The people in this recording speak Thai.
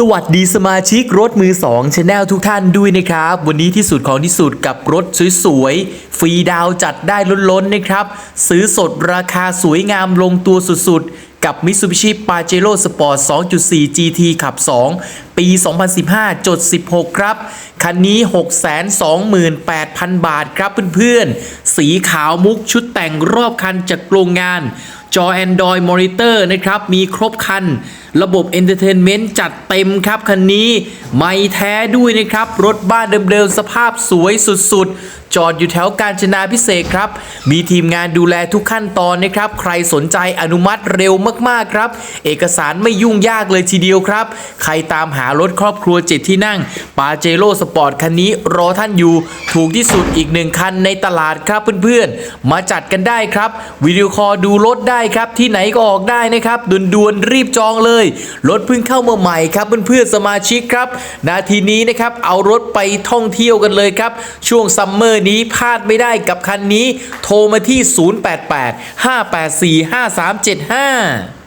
สวัสดีสมาชิกรถมือ2ชาแนลทุกท่านด้วยนะครับ วันนี้ที่สุดของที่สุดกับรถสวยๆ ฟรีดาวจัดได้ล้นๆนะครับ ซื้อสดราคาสวยงามลงตัวสุดๆ กับ Mitsubishi Pajero Sport 2.4 GT ขับ 2 ปี 2015 จด 16 ครับ คันนี้ 628,000 บาทครับเพื่อนๆ สีขาวมุกชุดแต่งรอบคันจากโรงงาน จอ Android Monitor นะครับ มีครบคัน ระบบ Entertainment จัดเต็มครับ คันนี้ไม่แท้ด้วยนะครับ รถบ้านเดิมๆ สภาพสวยสุดๆ จอดอยู่แถวกาญจนาพิเศษครับ มีทีมงานดูแลทุกขั้นตอนนะครับ ใครสนใจอนุมัติเร็วมากๆครับ เอกสารไม่ยุ่งยากเลยทีเดียวครับ ใครตามหารถครอบครัวเจ็ดที่นั่ง ปาเจโร่สปอร์ตคันนี้รอท่านอยู่ ถูกที่สุดอีกหนึ่งคันในตลาดครับเพื่อนๆ มาจัดกันได้ครับ วิดีโอคอลดูรถได้ครับ ที่ไหนก็ออกได้นะครับด่วนๆรีบจองเลย รถเพิ่งเข้ามาใหม่ครับเพื่อนๆสมาชิกครับ นาทีนี้นะครับเอารถไปท่องเที่ยวกันเลยครับ ช่วงซัมเมอร์นี้พลาดไม่ได้กับคันนี้ โทรมาที่ 088 584 5375